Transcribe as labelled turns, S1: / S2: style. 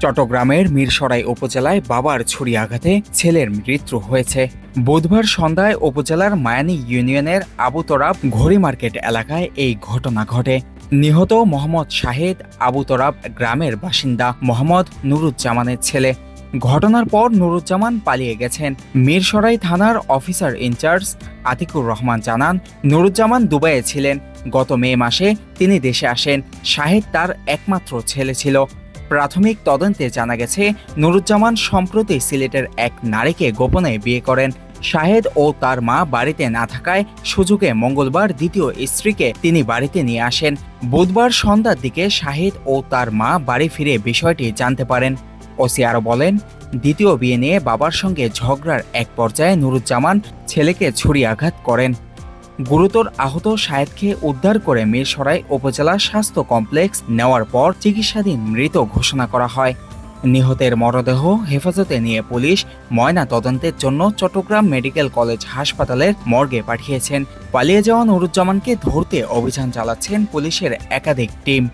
S1: চট্টগ্রামের মিরসরাই উপজেলায় বাবার ছুরি আঘাতে ছেলের মৃত্যু হয়েছে। বুধবার সন্ধ্যায় উপজেলার মায়ানী ইউনিয়নের আবুতরাব ঘড়ি মার্কেট এলাকায় এই ঘটনা ঘটে। নিহত মোহাম্মদ শাহেদ আবুতরাব গ্রামের বাসিন্দা মোহাম্মদ নুরুজ্জামানের ছেলে। ঘটনার পর নুরুজ্জামান পালিয়ে গেছেন। মিরসরাই থানার অফিসার ইনচার্জ আতিকুর রহমান জানান, নুরুজ্জামান দুবাইয়ে ছিলেন। গত মে মাসে তিনি দেশে আসেন। শাহেদ তার একমাত্র ছেলে ছিল। প্রাথমিক তদন্তে জানা গেছে, নুরুজ্জামান সম্প্রতি সিলেটের এক নারীকে গোপনে বিয়ে করেন। শাহেদ ও তার মা বাড়িতে না থাকায় সুযোগে মঙ্গলবার দ্বিতীয় স্ত্রীকে তিনি বাড়িতে নিয়ে আসেন। বুধবার সন্ধ্যার দিকে শাহেদ ও তার মা বাড়ি ফিরে বিষয়টি জানতে পারেন। ওসি আরও বলেন, দ্বিতীয় বিয়ে নিয়ে বাবার সঙ্গে ঝগড়ার এক পর্যায়ে নুরুজ্জামান ছেলেকে ছুরি আঘাত করেন। গুরুতর আহত সায়েদকে উদ্ধার করে মিরসরাই উপজেলা স্বাস্থ্য কমপ্লেক্স নেওয়ার পর চিকিৎসাধীন মৃত ঘোষণা করা হয়। নিহতের মরদেহ হেফাজতে নিয়ে পুলিশ ময়না তদন্তের জন্য চট্টগ্রাম মেডিকেল কলেজ হাসপাতালের মর্গে পাঠিয়েছেন। পালিয়ে যাওয়া নুরুজ্জামানকে ধরতে অভিযান চালাচ্ছেন পুলিশের একাধিক টিম।